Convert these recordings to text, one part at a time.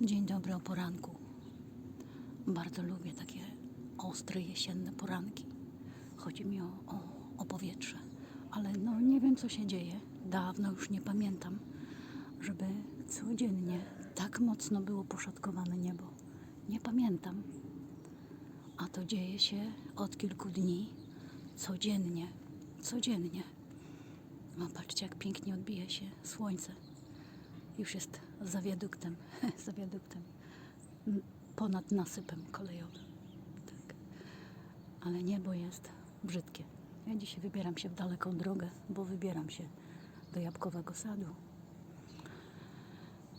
Dzień dobry o poranku. Bardzo lubię takie ostre jesienne poranki. Chodzi mi o, o, o powietrze, ale no nie wiem co się dzieje. Dawno już nie pamiętam, żeby codziennie tak mocno było poszatkowane niebo. Nie pamiętam. A to dzieje się od kilku dni, codziennie, codziennie. No patrzcie, jak pięknie odbija się słońce. Już jest za wiaduktem, za wiaduktem, ponad nasypem kolejowym. Tak. Ale niebo jest brzydkie. Ja dzisiaj wybieram się w daleką drogę, bo wybieram się do jabłkowego sadu.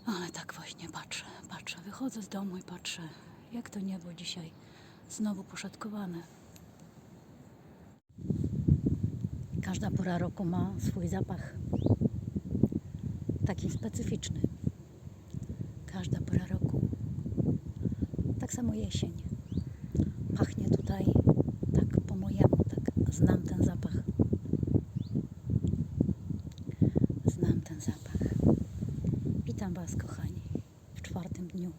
Ale tak właśnie patrzę, patrzę, wychodzę z domu i patrzę, jak to niebo dzisiaj znowu poszatkowane. Każda pora roku ma swój zapach taki specyficzny. Każda pora roku. Tak samo jesień. Pachnie tutaj tak po mojemu, tak znam ten zapach. Znam ten zapach. Witam Was, kochani, w czwartym dniu.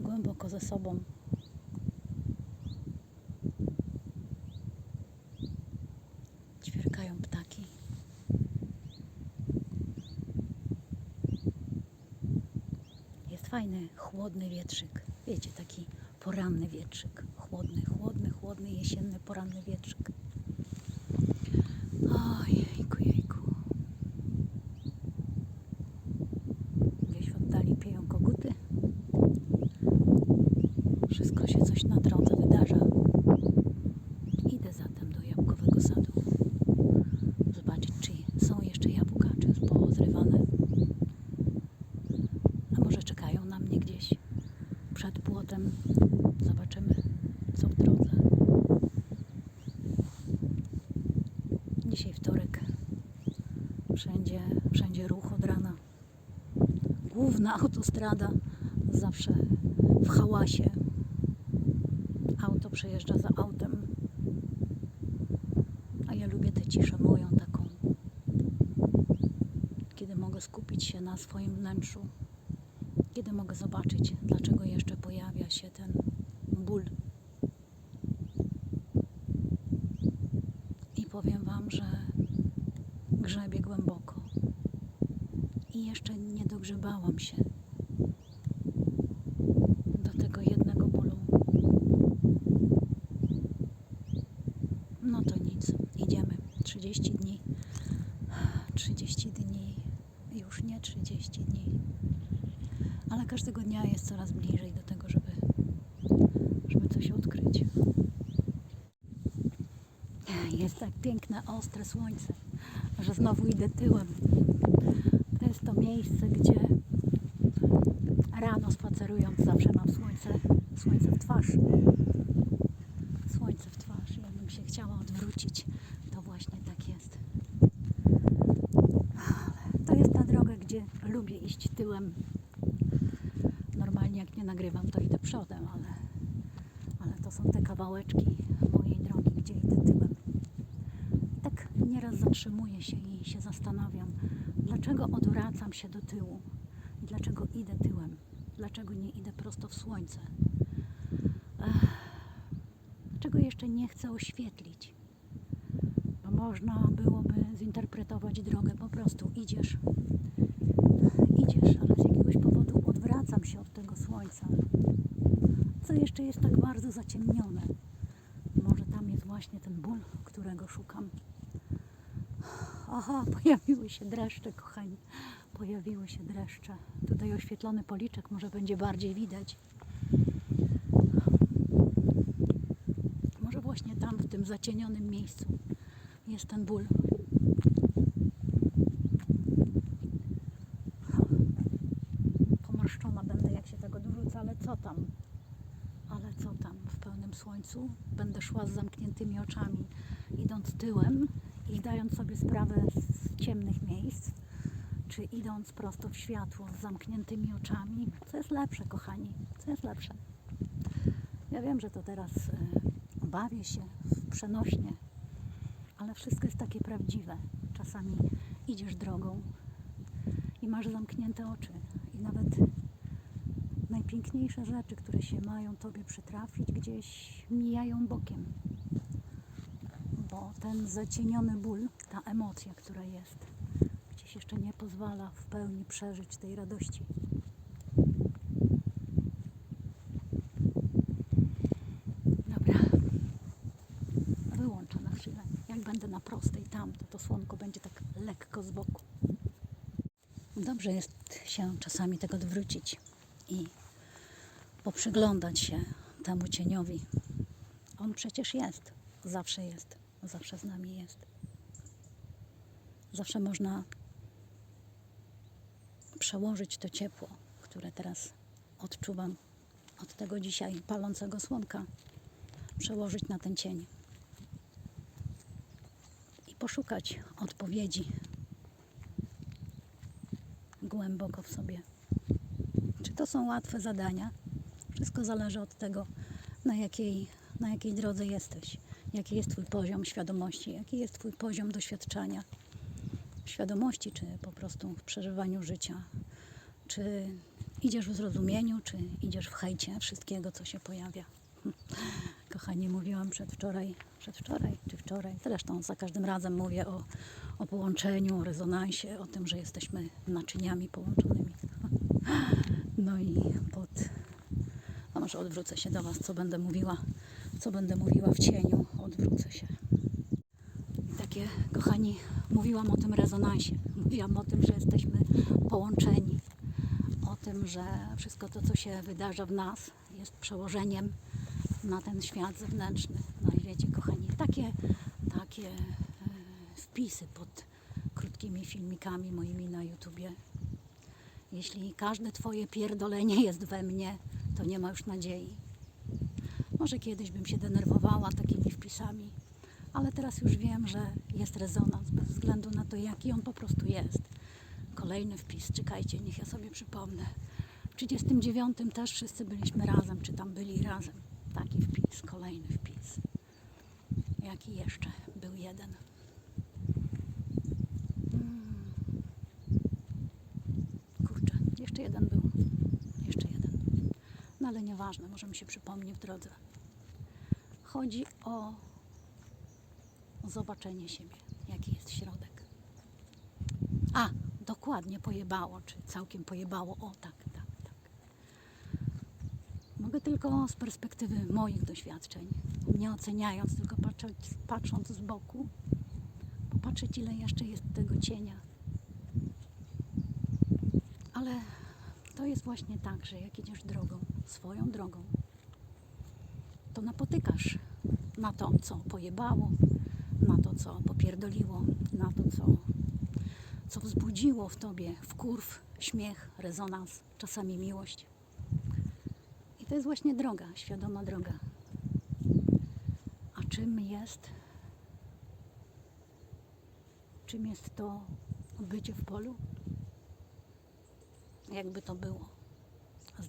Głęboko ze sobą. Chłodny wietrzyk. Wiecie, taki poranny wietrzyk. Chłodny, chłodny, chłodny, jesienny, poranny wietrzyk. Oj, jejku, jejku. Gdzieś w oddali pieją koguty. Wszystko się coś na drodze wydarza. Idę zatem do jabłkowego sadu. Zobaczyć, czy są jeszcze jabłka, czy już pozrywane. A może czekają na mnie gdzieś przed płotem. Zobaczymy, co w drodze. Dzisiaj wtorek. Wszędzie, wszędzie ruch od rana. Główna autostrada zawsze w hałasie. Auto przejeżdża za autem. A ja lubię tę ciszę moją taką. Kiedy mogę skupić się na swoim wnętrzu kiedy mogę zobaczyć, dlaczego jeszcze pojawia się ten ból. I powiem Wam, że grzebię głęboko i jeszcze nie dogrzebałam się do tego jednego bólu. No to nic, idziemy. 30 dni. 30 dni. Już nie 30 dni ale każdego dnia jest coraz bliżej do tego, żeby, żeby coś odkryć. Jest tak piękne, ostre słońce, że znowu idę tyłem. To jest to miejsce, gdzie rano spacerując zawsze mam słońce, słońce w twarz. Słońce w twarz. Jakbym się chciała odwrócić, to właśnie tak jest. To jest ta droga, gdzie lubię iść tyłem nagrywam, to idę przodem, ale, ale to są te kawałeczki mojej drogi, gdzie idę tyłem. Tak nieraz zatrzymuję się i się zastanawiam, dlaczego odwracam się do tyłu i dlaczego idę tyłem, dlaczego nie idę prosto w słońce. Ech, dlaczego jeszcze nie chcę oświetlić? Bo można byłoby zinterpretować drogę, po prostu idziesz idziesz, ale z jakiegoś powodu odwracam się od tego słońca, co jeszcze jest tak bardzo zaciemnione. Może tam jest właśnie ten ból, którego szukam. Aha, pojawiły się dreszcze, kochani. Pojawiły się dreszcze. Tutaj oświetlony policzek może będzie bardziej widać. Może właśnie tam, w tym zacienionym miejscu jest ten ból. pomarszczona będę, jak się tego dorzucę, ale co tam? Ale co tam? W słońcu będę szła z zamkniętymi oczami, idąc tyłem i zdając sobie sprawę z ciemnych miejsc, czy idąc prosto w światło z zamkniętymi oczami. Co jest lepsze, kochani? Co jest lepsze? Ja wiem, że to teraz y, bawię się przenośnie, ale wszystko jest takie prawdziwe. Czasami idziesz drogą i masz zamknięte oczy i nawet najpiękniejsze rzeczy, które się mają Tobie przytrafić, gdzieś mijają bokiem. Bo ten zacieniony ból, ta emocja, która jest, gdzieś jeszcze nie pozwala w pełni przeżyć tej radości. Dobra. Wyłączę na chwilę. Jak będę na prostej tam, to to słonko będzie tak lekko z boku. Dobrze jest się czasami tego odwrócić i poprzyglądać się temu cieniowi. On przecież jest, zawsze jest, zawsze z nami jest. Zawsze można przełożyć to ciepło, które teraz odczuwam od tego dzisiaj palącego słonka, przełożyć na ten cień i poszukać odpowiedzi głęboko w sobie. Czy to są łatwe zadania? Wszystko zależy od tego, na jakiej, na jakiej drodze jesteś, jaki jest Twój poziom świadomości, jaki jest Twój poziom doświadczania świadomości, czy po prostu w przeżywaniu życia. Czy idziesz w zrozumieniu, czy idziesz w hejcie wszystkiego, co się pojawia. Kochani, mówiłam przedwczoraj, przedwczoraj czy wczoraj, zresztą za każdym razem mówię o, o połączeniu, o rezonansie, o tym, że jesteśmy naczyniami połączonymi. No i pod... No może odwrócę się do Was, co będę mówiła, co będę mówiła w cieniu, odwrócę się. Takie, kochani, mówiłam o tym rezonansie, mówiłam o tym, że jesteśmy połączeni, o tym, że wszystko to, co się wydarza w nas, jest przełożeniem na ten świat zewnętrzny. No i wiecie, kochani, takie, takie e, wpisy pod krótkimi filmikami moimi na YouTubie. Jeśli każde Twoje pierdolenie jest we mnie, to nie ma już nadziei. Może kiedyś bym się denerwowała takimi wpisami, ale teraz już wiem, że jest rezonans bez względu na to, jaki on po prostu jest. Kolejny wpis, czekajcie, niech ja sobie przypomnę. W 39 też wszyscy byliśmy razem, czy tam byli razem. Taki wpis, kolejny wpis. Jaki jeszcze był jeden? Mm. Kurczę, jeszcze jeden był. Jeszcze jeden. No ale nieważne, może mi się przypomni w drodze. Chodzi o zobaczenie siebie, jaki jest środek. A, dokładnie pojebało, czy całkiem pojebało. O, tak, tak, tak. Mogę tylko z perspektywy moich doświadczeń, nie oceniając, tylko patrzeć, patrząc z boku, popatrzeć, ile jeszcze jest tego cienia. Ale to jest właśnie tak, że jak idziesz drogą, swoją drogą, to napotykasz na to, co pojebało, na to, co popierdoliło, na to, co, co wzbudziło w tobie wkurw, śmiech, rezonans, czasami miłość. I to jest właśnie droga, świadoma droga. A czym jest? Czym jest to bycie w polu? Jakby to było?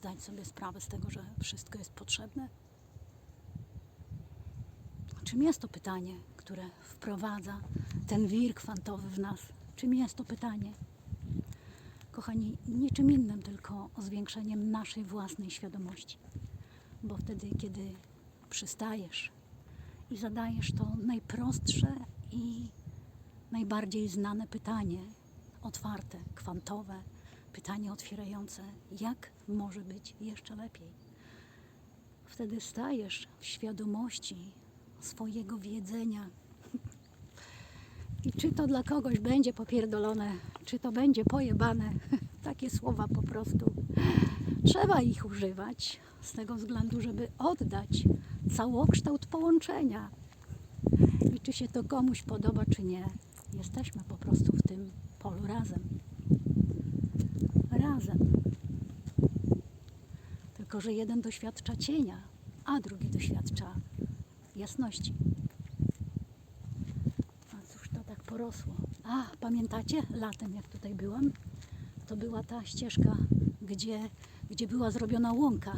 Zdać sobie sprawę z tego, że wszystko jest potrzebne? Czym jest to pytanie, które wprowadza ten wir kwantowy w nas? Czym jest to pytanie? Kochani, niczym innym, tylko o zwiększeniem naszej własnej świadomości. Bo wtedy, kiedy przystajesz i zadajesz to najprostsze i najbardziej znane pytanie, otwarte, kwantowe, pytanie otwierające, jak może być jeszcze lepiej? Wtedy stajesz w świadomości swojego wiedzenia. I czy to dla kogoś będzie popierdolone, czy to będzie pojebane, takie słowa po prostu trzeba ich używać z tego względu, żeby oddać całokształt połączenia. I czy się to komuś podoba, czy nie, jesteśmy po prostu w tym polu razem. Razem. Tylko, że jeden doświadcza cienia, a drugi doświadcza jasności. A cóż to tak porosło? A, pamiętacie latem, jak tutaj byłam? To była ta ścieżka, gdzie, gdzie była zrobiona łąka.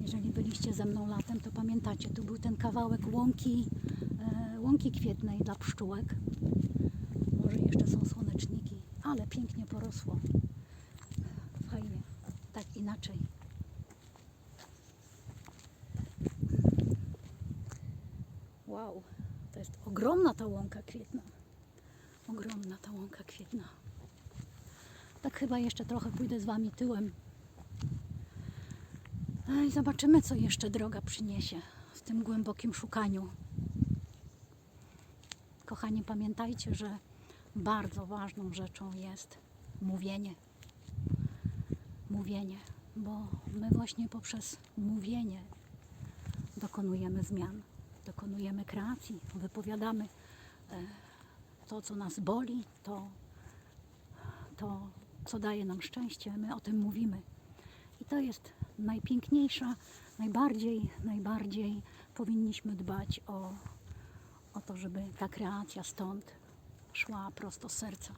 Jeżeli byliście ze mną latem, to pamiętacie, tu był ten kawałek łąki, e, łąki kwietnej dla pszczółek. Może jeszcze są słoneczniki, ale pięknie porosło inaczej. Wow, to jest ogromna ta łąka kwietna. Ogromna ta łąka kwietna. Tak chyba jeszcze trochę pójdę z Wami tyłem. I zobaczymy, co jeszcze droga przyniesie w tym głębokim szukaniu. Kochani, pamiętajcie, że bardzo ważną rzeczą jest mówienie. Mówienie, bo my właśnie poprzez mówienie dokonujemy zmian, dokonujemy kreacji, wypowiadamy e, to, co nas boli, to, to, co daje nam szczęście. My o tym mówimy. I to jest najpiękniejsza, najbardziej, najbardziej powinniśmy dbać o, o to, żeby ta kreacja stąd szła prosto z serca.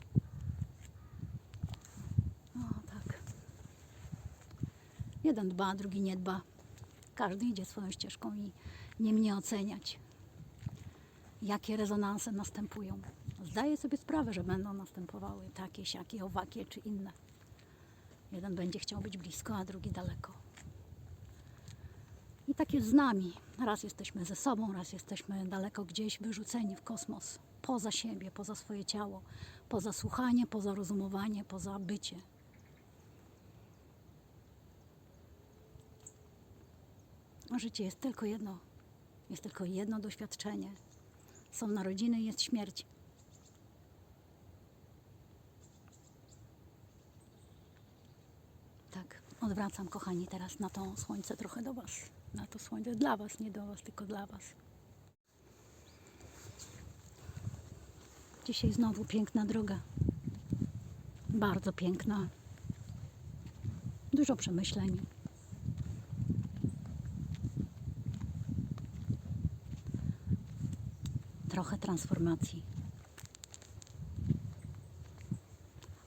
O, tak. Jeden dba, drugi nie dba. Każdy idzie swoją ścieżką i nie mnie oceniać, jakie rezonanse następują. Zdaję sobie sprawę, że będą następowały takie, siakie, owakie czy inne. Jeden będzie chciał być blisko, a drugi daleko. I tak jest z nami. Raz jesteśmy ze sobą, raz jesteśmy daleko gdzieś wyrzuceni w kosmos, poza siebie, poza swoje ciało, poza słuchanie, poza rozumowanie, poza bycie. Życie jest tylko jedno. Jest tylko jedno doświadczenie. Są narodziny, jest śmierć. Tak, odwracam, kochani, teraz na to słońce trochę do Was. Na to słońce dla Was, nie do Was, tylko dla Was. Dzisiaj znowu piękna droga. Bardzo piękna. Dużo przemyśleń. Trochę transformacji.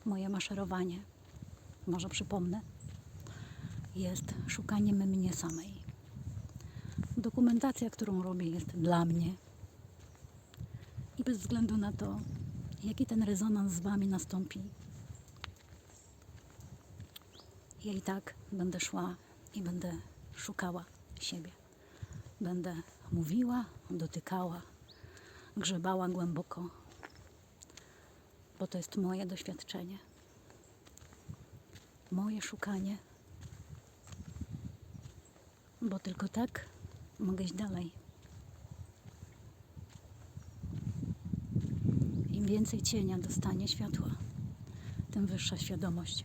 Moje maszerowanie, może przypomnę, jest szukaniem mnie samej. Dokumentacja, którą robię, jest dla mnie. I bez względu na to, jaki ten rezonans z Wami nastąpi, ja i tak będę szła i będę szukała siebie. Będę mówiła, dotykała, grzebała głęboko, bo to jest moje doświadczenie, moje szukanie, bo tylko tak mogę iść dalej. Im więcej cienia dostanie światła, tym wyższa świadomość,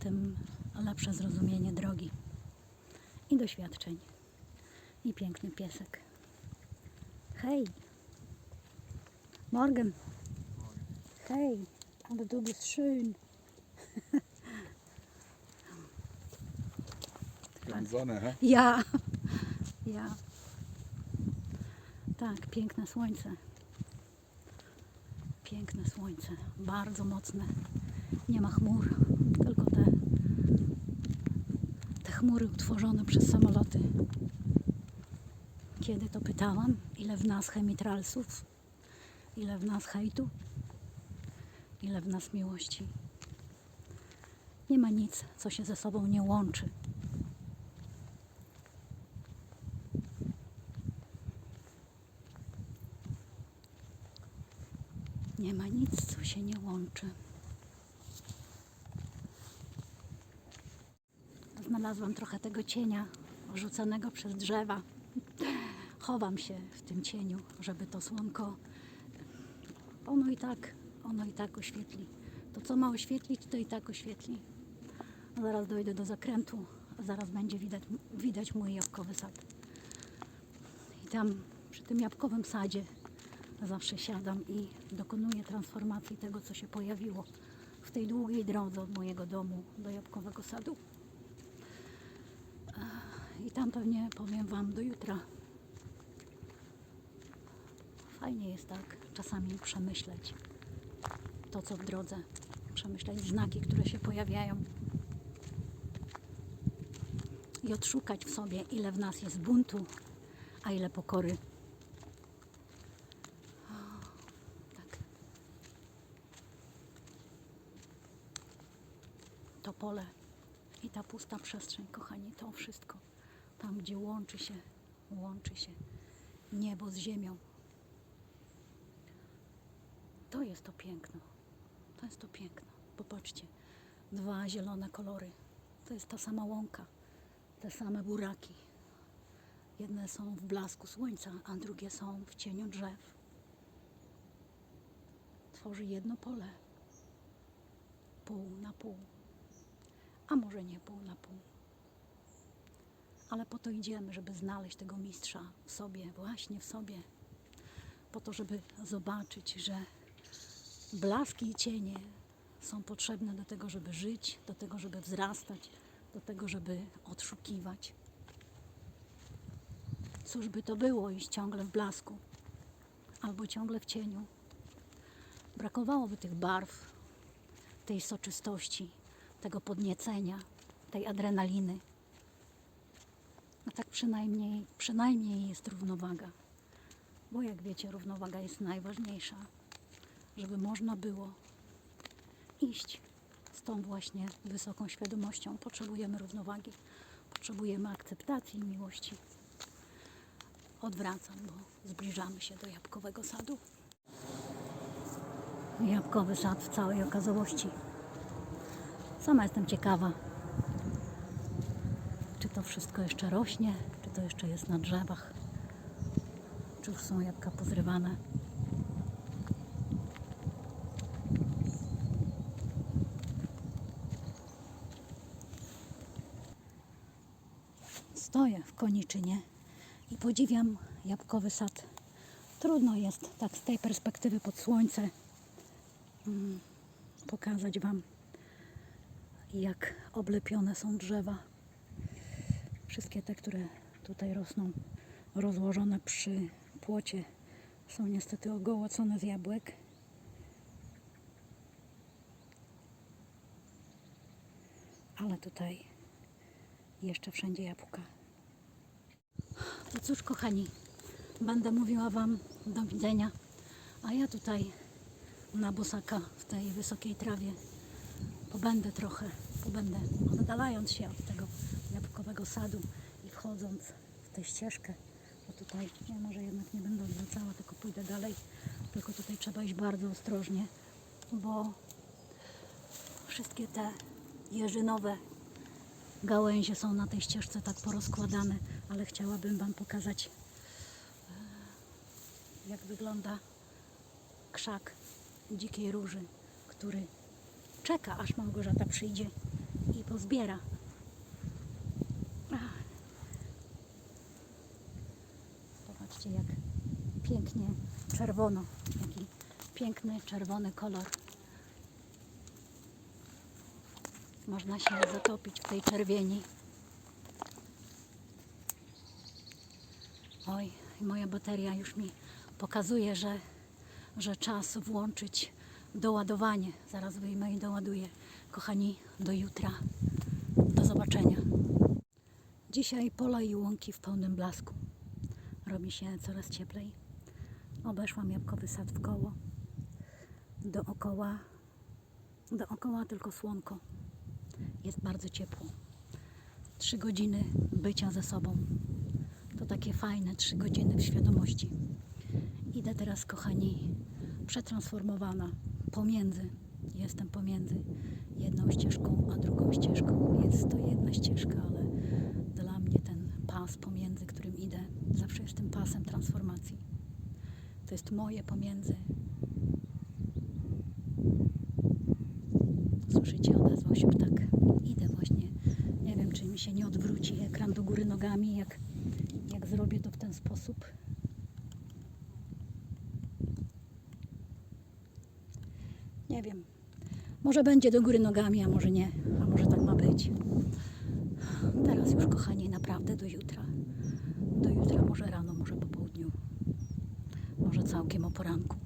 tym lepsze zrozumienie drogi i doświadczeń. I piękny piesek. Hej! Morgen! Hej! Aber du bist schön. Schön Sonne, hä? Ja, ja. Tak, piękne słońce. Piękne słońce, bardzo mocne. Nie ma chmur, tylko te, te chmury utworzone przez samoloty. Kiedy to pytałam, ile w nas chemitralsów, ile w nas hejtu, ile w nas miłości. Nie ma nic, co się ze sobą nie łączy. Nie ma nic, co się nie łączy. Znalazłam trochę tego cienia rzucanego przez drzewa. Chowam się w tym cieniu, żeby to słonko ono i tak, ono i tak oświetli. To, co ma oświetlić, to i tak oświetli. Zaraz dojdę do zakrętu, a zaraz będzie widać, widać mój jabłkowy sad. I tam przy tym jabłkowym sadzie zawsze siadam i dokonuję transformacji tego, co się pojawiło w tej długiej drodze od mojego domu do jabłkowego sadu. I tam pewnie powiem Wam do jutra. Fajnie jest tak czasami przemyśleć to, co w drodze, przemyśleć znaki, które się pojawiają i odszukać w sobie, ile w nas jest buntu, a ile pokory. Tak. To pole i ta pusta przestrzeń, kochani, to wszystko. Tam, gdzie łączy się, łączy się niebo z ziemią. To jest to piękno. To jest to piękno. Popatrzcie, dwa zielone kolory. To jest ta sama łąka, te same buraki. Jedne są w blasku słońca, a drugie są w cieniu drzew. Tworzy jedno pole. Pół na pół. A może nie pół na pół. Ale po to idziemy, żeby znaleźć tego mistrza w sobie, właśnie w sobie. Po to, żeby zobaczyć, że blaski i cienie są potrzebne do tego, żeby żyć, do tego, żeby wzrastać, do tego, żeby odszukiwać. Cóż by to było iść ciągle w blasku albo ciągle w cieniu? Brakowałoby tych barw, tej soczystości, tego podniecenia, tej adrenaliny. A tak przynajmniej, przynajmniej jest równowaga. Bo jak wiecie, równowaga jest najważniejsza, żeby można było iść z tą właśnie wysoką świadomością. Potrzebujemy równowagi, potrzebujemy akceptacji i miłości. Odwracam, bo zbliżamy się do jabłkowego sadu. Jabłkowy sad w całej okazałości. Sama jestem ciekawa, czy to wszystko jeszcze rośnie, czy to jeszcze jest na drzewach, czy już są jabłka pozrywane. Stoję w Koniczynie i podziwiam jabłkowy sad. Trudno jest tak z tej perspektywy pod słońce mm, pokazać Wam, jak oblepione są drzewa. Wszystkie te, które tutaj rosną, rozłożone przy płocie, są niestety ogołocone z jabłek. Ale tutaj jeszcze wszędzie jabłka. To cóż, kochani, będę mówiła Wam do widzenia, a ja tutaj na bosaka w tej wysokiej trawie pobędę trochę, pobędę oddalając się od tego jabłkowego sadu i wchodząc w tę ścieżkę, bo tutaj, nie, może jednak nie będę odwracała, tylko pójdę dalej, tylko tutaj trzeba iść bardzo ostrożnie, bo wszystkie te jeżynowe gałęzie są na tej ścieżce tak porozkładane, ale chciałabym Wam pokazać, e, jak wygląda krzak dzikiej róży, który czeka, aż Małgorzata przyjdzie i pozbiera. Popatrzcie, jak pięknie czerwono, jaki piękny czerwony kolor. Można się zatopić w tej czerwieni. Oj, moja bateria już mi pokazuje, że, że czas włączyć doładowanie. Zaraz wyjmę i doładuję. Kochani, do jutra. Do zobaczenia. Dzisiaj pola i łąki w pełnym blasku. Robi się coraz cieplej. Obeszłam jabłkowy sad w koło. Dookoła, dookoła tylko słonko. Jest bardzo ciepło. Trzy godziny bycia ze sobą. To takie fajne trzy godziny w świadomości. Idę teraz, kochani, przetransformowana pomiędzy. Jestem pomiędzy jedną ścieżką a drugą ścieżką. Jest to jedna ścieżka, ale dla mnie ten pas pomiędzy, którym idę, zawsze jest tym pasem transformacji. To jest moje pomiędzy. Słyszycie, odezwał się ptak. Idę właśnie. Nie wiem, czy mi się nie odwróci ekran do góry nogami, jak, jak zrobię to w ten sposób. Nie wiem. Może będzie do góry nogami, a może nie. A może tak ma być. Teraz już, kochani, naprawdę do jutra. Do jutra, może rano, może po południu. Może całkiem o poranku.